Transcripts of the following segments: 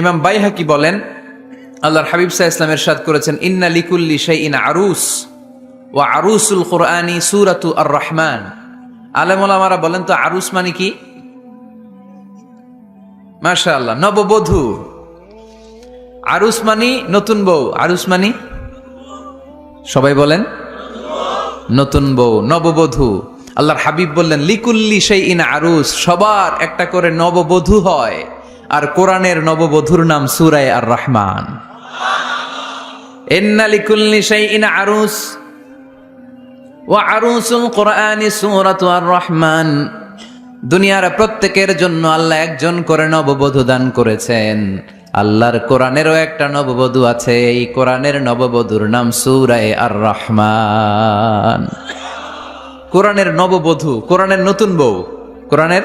ইমাম বাইহাকি বলেন, আল্লাহর হাবিব সাহা ইসলামের সাদ করেছেন, ইন্না লিকুল্লি শাই ইন আরুস ও আরুসুল কোরআনি সুরাতু আর রহমান আলেমারা বলেন তো আরুস মানে কি? মাশা আল্লাহ নববধূ। আরুস মানি নতুন বউ, আরুস মানি? সবাই বলেন, নতুন বউ, নববধূ। আল্লাহর হাবিব বললেন, লিকুল্লি সেই ইন আরুস, সবার একটা করে নববধূ হয়। আর কোরআনের নববধূর নাম সুরায় আর রহমান এন্না লিকুল্লি সেই ইন আরুস ও আরুসুল কোরআনি সুরাত আর রহমান দুনিয়ার প্রত্যেকের জন্য আল্লাহ একজন করে নববধূ দান করেছেন। আল্লাহর কোরআনেরও একটা নববধূ আছে, এই কোরআনের নববধূর নাম সুরায় আর রহমান কোরআনের নববধূ, কোরআনের নতুন বউ, কোরআনের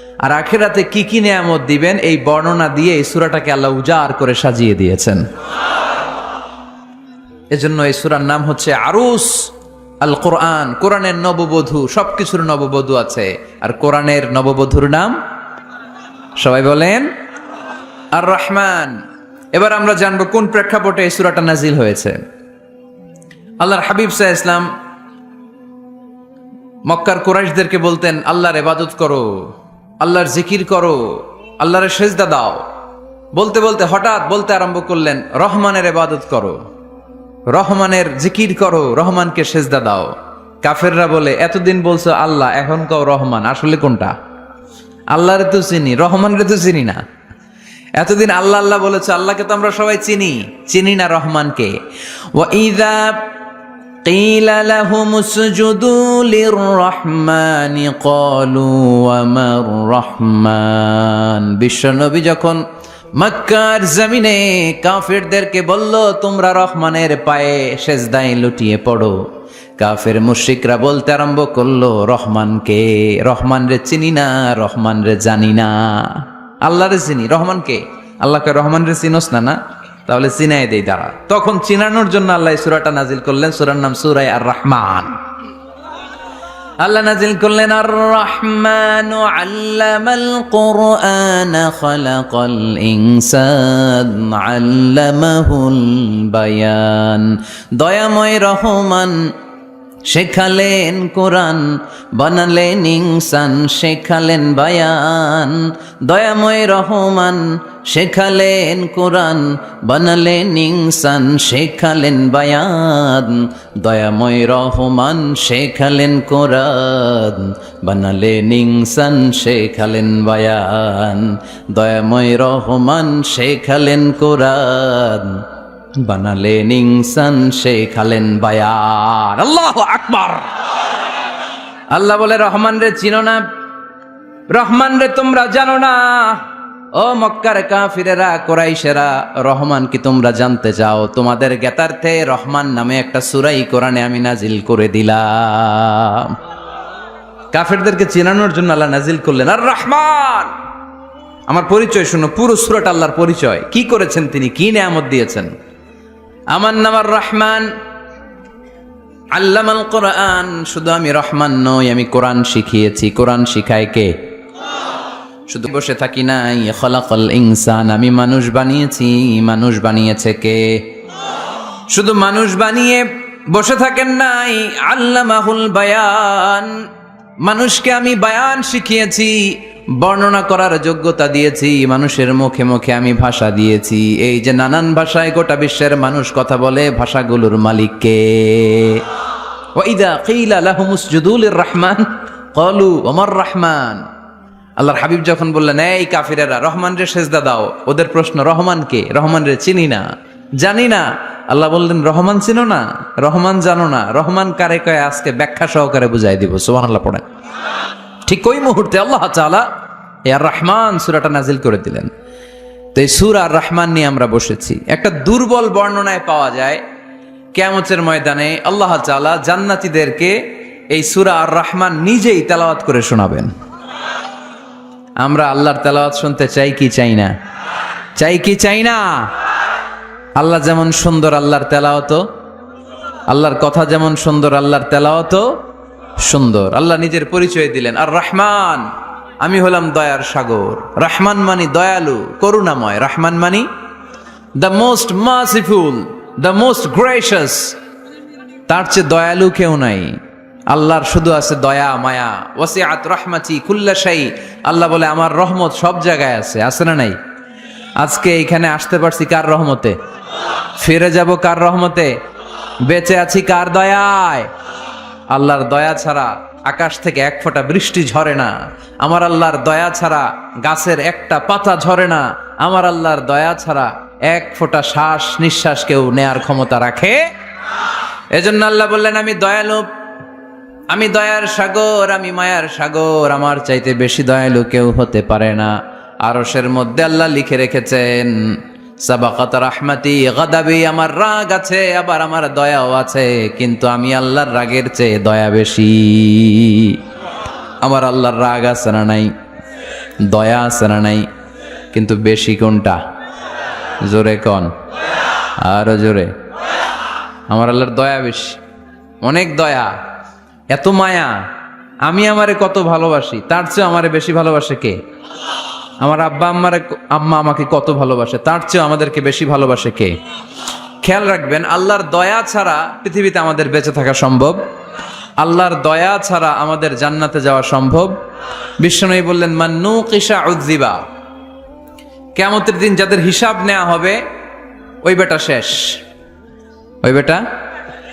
আর আখেরাতে কি কি নেয়ামত দিবেন এই বর্ণনা দিয়ে এই সুরাটাকে আল্লাহ উজাড় করে সাজিয়ে দিয়েছেন। এজন্য এই সুরার নাম হচ্ছে আরুস আল কোরআন কোরআনের নববধূ, সবকিছুর নববধূ আছে। আর কোরআনের নববধূর নাম? সবাই বলেন? আর রহমান এবার আমরা জানব কোন প্রেক্ষাপটে এই সুরাটা নাজিল হয়েছে। আল্লাহর হাবিব সাহ ইসলাম মক্কার কোরাইশদেরকে বলতেন, আল্লাহর এবাদত করো। আল্লাহর জিকির করো, আল্লাহর সেজদা দাও। বলতে বলতে হঠাৎ বলতে আরম্ভ করলেন, রহমানের এবাদত করো। রহমানের জিকির করো, রহমানকে সেজদা দাও। কাফেররা বলে, এতদিন বলছো আল্লাহ, এখন কও রহমান, আসলে কোনটা? আল্লাহরে তো চিনি, রহমানরে তো চিনি না। এতদিন আল্লাহ আল্লাহ বলেছে, আল্লাহকে তো আমরা সবাই চিনি চিনি না রহমানকে। ওয়াইদা قيل لهم اسجدوا للرحمن قالوا وما الرحمن বিশ্বনবী যখন মক্কার জমিনে কাফেরদেরকে বলল তোমরা রহমানের পায়ে সেজদায় লুটিয়ে পড়ো কাফের মুশরিকরা বলতে আরম্ভ করলো রহমানকে রহমান রে চিনি না রহমান রে জানি না আল্লাহ রে চিনি রহমানকে আল্লাহকে রহমান রে চিনোস না না তাহলে চিনাই দেই, দাঁড়া। তখন চিনানোর জন্য আল্লাহ সূরাটা নাজিল করলেন, সুরার নাম সূরায় আর রহমান আল্লাহ নাজিল করলেন আর রহমান আল্লামাল কোরআন খালাকাল ইনসান আল্লামাহুল বায়ান। দয়াময় রহমান শেখালেন কোরআন, বানালেন ইনসান শেখালেন বায়ান। দয়াময় রহমান শেখালেন কোরআন, বানালেন ইনসান, শেখালেন বায়ান। দয়াময় রহমান, শেখালেন কোরআন, বানালেন ইনসান, শেখালেন বায়ান। দয়াময় রহমান, শেখালেন কোরআন, বানালেন ইনসান, শেখালেন বায়ান। আল্লাহ আকবার। আল্লাহ বলে রহমান রে চিনো না রহমান রে তোমরা জানো না। ও মক্কার কাফিরেরা, কোরাইশেরা, রহমান কি তোমরা জানতে চাও? তোমাদের জ্ঞাতার্থে রহমান নামে একটা সুরাই কোরআনে আমি নাজিল করে দিলাম। কাফেরদেরকে চেনানোর জন্য আল্লাহ নাজিল করলেন, আর রহমান, আমার পরিচয় শুনো, পুরো সুরাট আল্লাহর পরিচয়। কি করেছেন তিনি? কি নেয়ামত দিয়েছেন? আমার নাম আর রহমান। আল্লামাল কোরআন, শুধু আমি রহমান নই, আমি কোরআন শিখিয়েছি। কোরআন শিখায় কে? শুধু বসে থাকি নাই। খলাকল ইনসান, আমি মানুষ বানিয়েছি। মানুষ বানিয়েছে কে? শুধু মানুষ বানিয়ে বসে থাকেন নাই। আল্লামাহুল বায়ান, মানুষকে আমি বায়ান শিখিয়েছি। বর্ণনা করার যোগ্যতা দিয়েছি। মানুষের মুখে মুখে আমি ভাষা দিয়েছি। এই যে নানান ভাষায় গোটা বিশ্বের মানুষ কথা বলে, ভাষাগুলোর মালিককে ওয়াইদা কিলা লাহুমুস জুদুলির রহমান, কলু ওমর রহমান। আল্লাহর হাবিব যখন বললেন, এই কাফিরেরা রহমান রে সেজদা দাও। ওদের প্রশ্ন, রহমান কে? রহমান রে চিনি না? জানি না। আল্লাহ বললেন, রহমান চিনো না? রহমান জানো না। রহমান কারে কয়ে? আজকে ব্যাখ্যা সহকারে বুঝাই দিব। সুবাহ আল্লাহ পড়ে ঠিক ওই মুহূর্তে আল্লাহ চালা আর রহমান সুরাটা নাজিল করে দিলেন। তো এই সুর আর রহমান নিয়ে আমরা বসেছি। একটা দুর্বল বর্ণনায় পাওয়া যায়, কেয়ামতের ময়দানে আল্লাহ তাআলা জান্নাতীদেরকে এই সুরা আর রহমান নিজেই তেলাওয়াত করে শোনাবেন। আমরা আল্লাহর তেলাওয়াত শুনতে চাই কি চাই না? চাই কি চাই না? আল্লাহ যেমন সুন্দর, আল্লাহর তেলাওয়াত আল্লাহর কথা যেমন সুন্দর, আল্লাহর তেলাওয়াত সুন্দর। আল্লাহ নিজের পরিচয় দিলেন। আর রহমান, আমি হলাম দয়ার সাগর। রহমান মানি দয়ালু, করুণাময়। রহমান মানি the most merciful the most gracious তার চেয়ে দয়ালু কেউ নাই। আল্লাহর শুধু আছে দয়া, মায়া। ওয়াসিআত রহমাতি কুল্লাশাই আল্লাহ বলে, আমার রহমত সব জায়গায় আছে। আছে না নাই? আজকে এখানে আসতে পারছি কার রহমতে? ফিরে যাব কার রহমতে? বেঁচে আছি কার দয়ায়? আল্লাহর দয়া ছাড়া আকাশ থেকে এক ফোঁটা বৃষ্টি ঝরে না। আমার আল্লাহর দয়া ছাড়া গাছের একটা পাতা ঝরে না। আমার আল্লাহর দয়া ছাড়া এক ফোঁটা শ্বাস নিঃশ্বাস কেউ নেয়ার ক্ষমতা রাখে? এজন্য আল্লাহ বললেন, আমি দয়ালু। আমি দয়ার সাগর, আমি মায়ার সাগর। আমার চাইতে বেশি দয়ালু কেউ হতে পারে না। আরশের মধ্যে আল্লাহ লিখে রেখেছেন, সাবাকাত রাহমাতি গাদাবি, আমার রাগ আছে, আবার আমার দয়াও আছে। কিন্তু আমি আল্লাহর রাগের চেয়ে দয়া বেশি। আমার আল্লাহর রাগ আছে না নাই? দয়া আছে না নাই? কিন্তু বেশি কোনটা? জোরে কন? আরও জোরে। আমার আল্লাহর দয়া বেশি। অনেক দয়া। এত মায়া। আমি আমারে কত ভালোবাসি, তার চেয়ে আমারে বেশি ভালোবাসে কে? আমার আব্বা আম্মারে আম্মা আমাকে কত ভালোবাসে, তার চেয়ে আমাদেরকে বেশি ভালোবাসে কে? খেয়াল রাখবেন, আল্লাহর দয়া ছাড়া পৃথিবীতে আমাদের বেঁচে থাকা সম্ভব। আল্লাহর দয়া ছাড়া আমাদের জান্নাতে যাওয়া সম্ভব। বিশ্বনবী বললেন মান্নু কিসা উদ্দিবা কেমতের দিন যাদের হিসাব নেওয়া হবে, ওই বেটা শেষ। ওই বেটা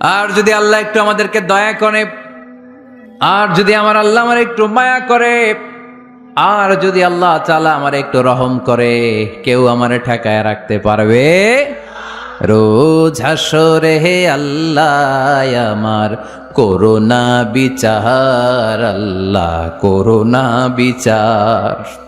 আর যদি আল্লাহ একটু আমাদেরকে দয়া করে, আর যদি আমার আল্লাহ আমার একটু মায়া করে, আর যদি আল্লাহ চালা আমার একটু রহম করে, কেউ আমার ঠেকায় রাখতে পারবে? রোজ হাসরে হে আল্লাহ, আমার করোনা বিচার, আল্লাহ করোনা বিচার।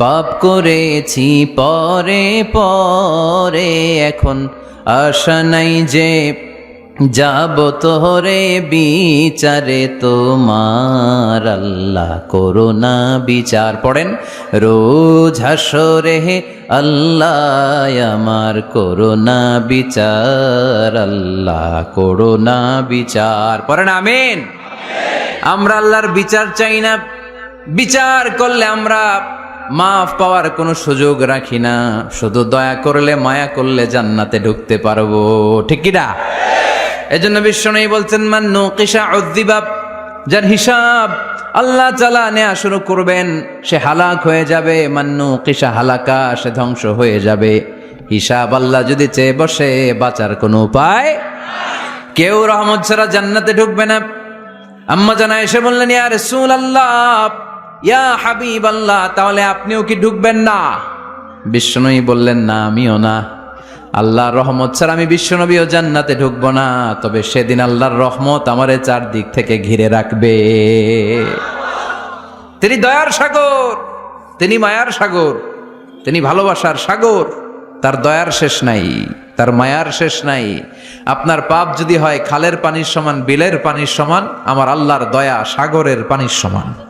পাপ করেছি পরে পরে, এখন আশা নাই যে যাব তোরে বিচারে তোমার আল্লাহ করোনা বিচার। পড়েন, রোজ হাসরে আল্লাহ, আমার করোনা বিচার, আল্লাহ করোনা বিচার। পড়েন, আমিন। আমরা আল্লাহর বিচার চাই না। বিচার করলে আমরা মাফ পাওয়ার কোনো সুযোগ রাখি না। শুধু দয়া করলে, মায়া করলে জান্নাতে ঢুকতে পারব। ঠিক কিনা? এজন্য বিশ্বনয়ী বলছেন, মান্নু কিসা উদ্দিবাব যার হিসাব আল্লাহ চালা নেয়া শুরু করবেন, সে হালাক হয়ে যাবে। মান্নু কিসা হালাকা? সে ধ্বংস হয়ে যাবে। হিসাব আল্লাহ যদি চেয়ে বসে, বাঁচার কোনো উপায় কেউ রহমত ছাড়া জান্নাতে ঢুকবে না। আম্মা জানা এসে বললেন, ইয়া রাসূল আল্লাহ ইয়া হাবিব আল্লাহ তাহলে আপনিও কি ঢুকবেন না? বিশ্বনবী বললেন, না, আমিও না। আল্লাহর রহমত ছাড়া আমি বিশ্বনবীও জান্নাতে ঢুকবো না। তবে সেদিন আল্লাহর রহমত আমারে চারদিক থেকে ঘিরে রাখবে। তিনি দয়ার সাগর, তিনি মায়ার সাগর, তিনি ভালোবাসার সাগর। তার দয়ার শেষ নাই, তার মায়ার শেষ নাই। আপনার পাপ যদি হয়, খালের পানির সমান, বিলের পানির সমান, আমার আল্লাহর দয়া সাগরের পানির সমান।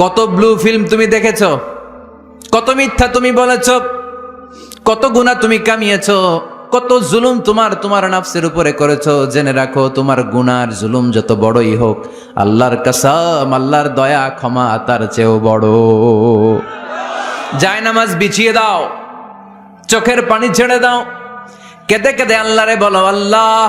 কত ব্লু ফিল্ম তুমি দেখেছ? কত মিথ্যা তুমি বলেছ? কত গুণা তুমি কামিয়েছ? কত জুলুম তোমার তোমার নাফসের উপরে করেছ? জেনে রাখো, তোমার গুনার জুলুম যত বড়ই হোক, আল্লাহর কাসাম, আল্লাহর দয়া, ক্ষমা তার চেয়েও বড়। যায় নামাজ বিছিয়ে দাও, চোখের পানি ছেড়ে দাও। কেঁদে কেঁদে আল্লাহরে বলো, আল্লাহ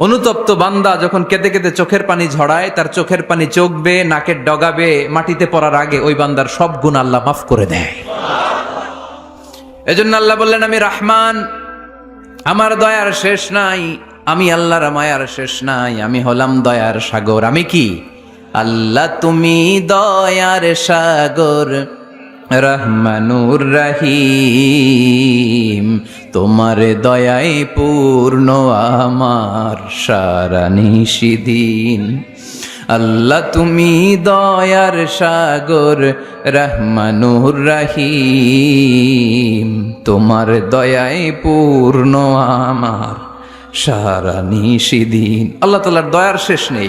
অনুতপ্ত বান্দা যখন কেঁদে কেঁদে চোখের পানি ঝড়ায় তার চোখের পানি চোখবে, নাকের ডগাবে, মাটিতে পড়ার আগে ওই বান্দার সব গুণ আল্লাহ মাফ করে দেয়। এজন্য আল্লাহ বললেন, আমি রাহমান, আমার দয়ার শেষ নাই, আমি আল্লাহর মায়ার শেষ নাই, আমি হলাম দয়ার সাগর। আমি কি? আল্লাহ, তুমি দয়ার সাগর। রহমানুর রহিম, তোমার দয়ায় পূর্ণ আমার সারা নিশিদিন। আল্লাহ, তুমি দয়ার সাগর, রহমানুর রহিম, তোমার দয়ায় পূর্ণ আমার সারা নিশিদিন। আল্লাহ তালার দয়ার শেষ নেই।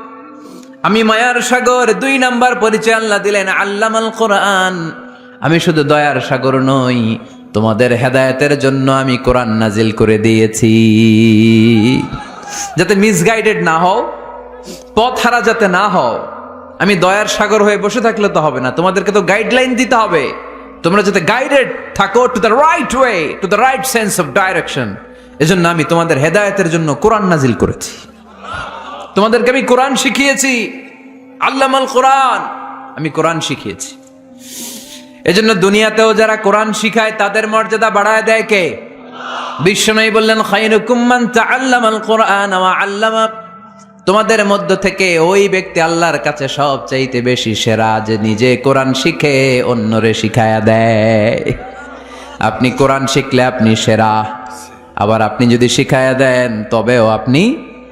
আমি মায়ার সাগর দুই নাম্বার পরিচয় আল্লাহ দিলেন, আল্লামাল কোরআন। আমি শুধু দয়ার সাগর নই, তোমাদের হেদায়তের জন্য আমি কোরআন নাজিল করে দিয়েছি। যাতে মিসগাইডেড না হও, পথ হারা যাতে না হও, আমি দয়ার সাগর হয়ে বসে থাকলে তো হবে না, তোমাদেরকে তো গাইডলাইন দিতে হবে। তোমরা যাতে গাইডেড থাকো to the right way to the right sense of direction এজন্য আমি তোমাদের হেদায়তের জন্য কোরআন নাজিল করেছি। তোমাদেরকে আমি কোরআন শিখিয়েছি। আল্লামাল কোরআন। আমি কোরআন শিখিয়েছি। এজন্য দুনিয়াতেও যারা কোরআন শিখায়, তাদের মর্যাদা বাড়ায় দেয় কে? বিশ্বনয়ী বললেন মান তাআল্লামাল কোরআন ওয়া আল্লামা তোমাদের মধ্য থেকে ওই ব্যক্তি আল্লাহর কাছে সব চাইতে বেশি সেরা যে নিজে কোরআন শিখে, অন্যরে শিখায়া দেয়। আপনি কোরআন শিখলে আপনি সেরা। আবার আপনি যদি শিখায়া দেন, তবেও আপনি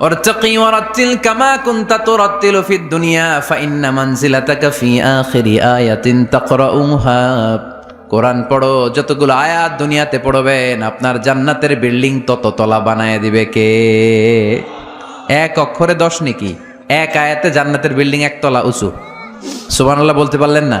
وارتقي ورتل كما كنت ترتل في الدنيا فإن منزلتك في آخر آية تقرأها কোরআন পড়ো যতগুলো আয়াত দুনিয়াতে পড়বেন আপনার জান্নাতের বিল্ডিং তত তলা বানায় দিবে কে এক অক্ষরে দশ নাকি এক আয়াতে জান্নাতের বিল্ডিং একতলা উঁচু সুবহানাল্লাহ বলতে পারলেন না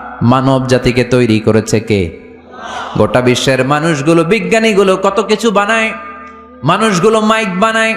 মানব জাতিকে তৈরি করেছে কে? গোটা বিশ্বের মানুষগুলো, বিজ্ঞানীগুলো কত কিছু বানায়? মানুষগুলো মাইক বানায়।